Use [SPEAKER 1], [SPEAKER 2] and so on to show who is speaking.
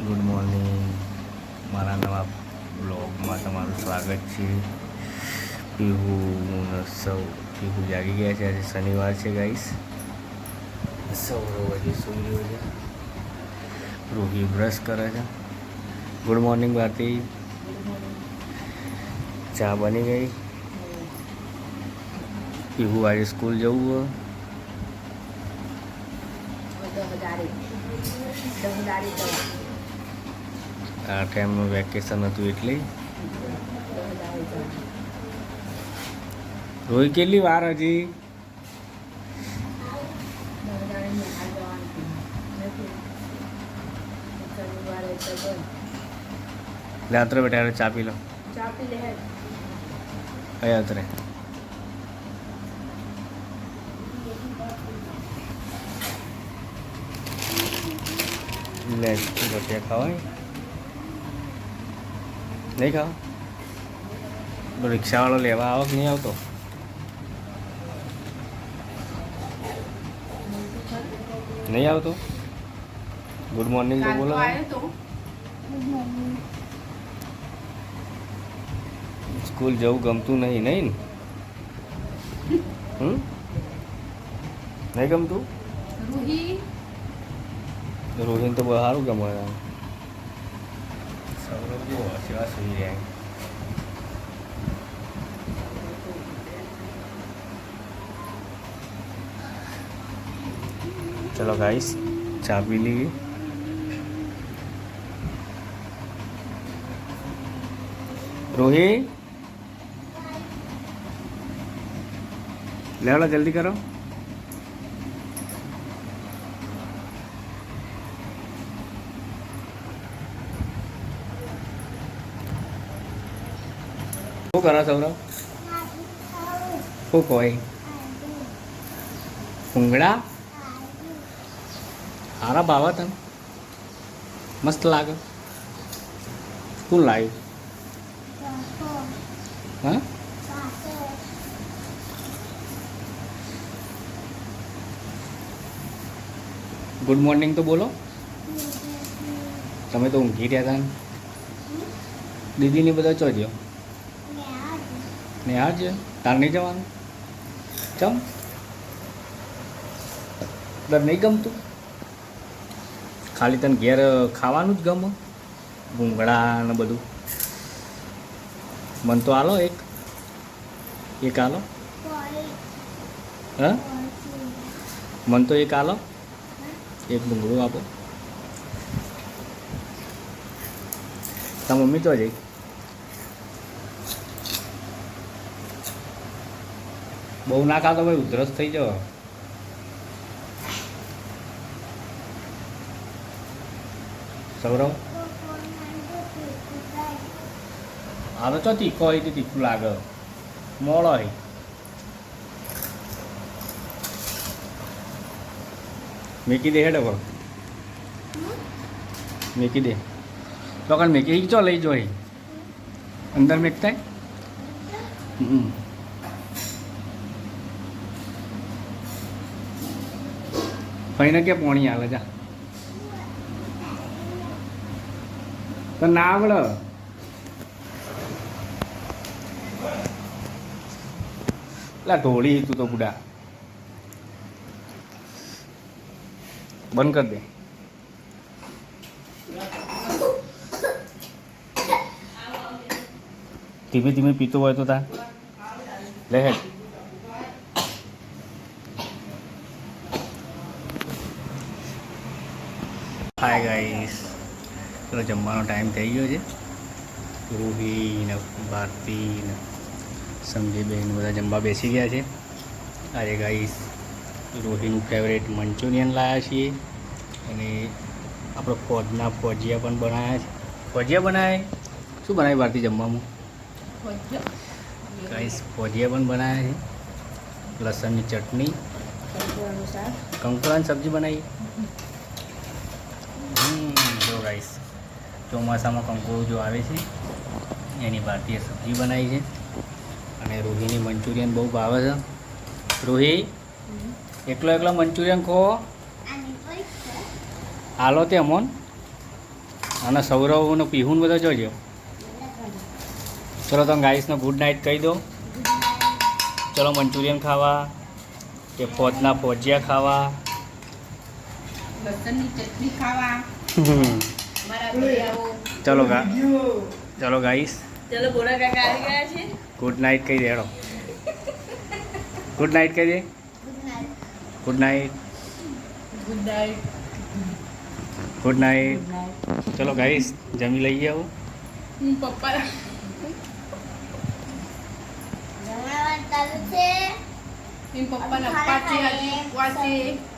[SPEAKER 1] Good morning. મારા નવા બ્લોગમાં તમારું સ્વાગત છે. પીહુ સૌ પીહુ જાગી ગયા છે. આજે શનિવાર છે ગાઈસ સૌરવ હજી સૂર્યો છે? રોગી બ્રશ કરે છે. ગુડ મોર્નિંગ ભારતી ચા બની ગઈ? પીહુ આજે સ્કૂલ જવું હોય. આ ટાઈમનું વેકેશન હતું એટલે. રોઈ કેટલી વાર હજી? રાત્રે બેઠા ચા પી લો. કયા ઉતરે લે રોટિયા ખાવાય? નહીં ખાવ? રિક્ષાવાળો લેવા આવો કે નહીં આવતો? નહીં આવતો? ગુડ મોર્નિંગ તો બોલો. સ્કૂલ જવું ગમતું નહીં નહીં ને? હમ? નહીં ગમતું? રોહિન તો બહુ સારું ગમે છે. સૌરભ જુઓ સેવા સુઈ રહ્યા ચલો ગાઈસ ચા પી લઈએ રોહી લેવડો જલ્દી કરો શું કરો સૌરવ શું કોઈ ભૂંગળા? સારા ભાવા તને? મસ્ત લાગે? શું લાવ્યું હા? ગુડ મોર્નિંગ તો બોલો. તમે તો ઊંઘી રહ્યા હતા દીદીને બધા ચોજો ને આજ તાર નહીં જવાનું? ચમ? તાર નહીં ગમતું? ખાલી તને ઘેર ખાવાનું જ ગમે, ભૂંગળા ને બધું. મન તો આલો એક. એક આલો. હા? મન તો એક આલો. એક ભૂંગળું આપો. તાર મમ્મી તો જઈ. બહુ ના ખાતો ભાઈ ઉધરસ થઈ જાવ સૌરવ? આ તો તીખો હોય તો તીખું લાગે. મોળો હોય. મેકી દે હેડ હવે મેકી દે. તો કણ મેકી ચો લઈ જો અંદર મેકતા હમ. ફઈને કે પોણી આવે જા. તો ના આવડે લા, ઢોળી તું તો બુડા. બંધ કર દે. ધીમે ધીમે પીતો હોય તો તા. લે હેડ. હાય ગાઈસ ચલો જમવાનો ટાઈમ થઈ ગયો છે. રૂહી ને ભારતી ને સંજયબેન બધા જમવા બેસી ગયા છે. આજે ગાઈસ રોહીનું ફેવરેટ મંચુરિયન લાવ્યા છીએ. અને આપણો ફોજના ફોજિયા પણ બનાવ્યા છે. ફોજિયા બનાવ્યા શું બનાવ્યું ભારતી જમવામાં? ગાઈસ ફોજિયા પણ બનાવ્યા છે. લસણની ચટણી. કંકરાની સબ્જી બનાવી? જો ગાઈસ ચોમાસામાં કંકોડું જો આવે છે એની ભારતીય સબ્જી બનાવી છે. અને રોહીની મંચુરિયન બહુ ભાવે છે. રોહી એકલો એકલો મંચુરિયન ખો. હાલો તે અમોન. અને સૌરવ પીહુન પીહું ને બધા જોજો. ચલો તમે ગાઈસનો ગુડ નાઇટ કહી દો. ચલો મંચુરિયન ખાવા કે ફોજના ફોજિયા ખાવા.
[SPEAKER 2] લસણની ચટણી ખાવા.
[SPEAKER 1] ચલો ગા ચલો ગાઈસ.
[SPEAKER 2] ચલો બોરા કાકા આવી ગયા છે?
[SPEAKER 1] ગુડ નાઇટ કહી દેડો ગુડ નાઇટ કહી દે. Good night
[SPEAKER 2] good night
[SPEAKER 1] good night ચલો ગાઈસ જમી લઈ આવું.
[SPEAKER 2] હું પપ્પા છે. છે નહીં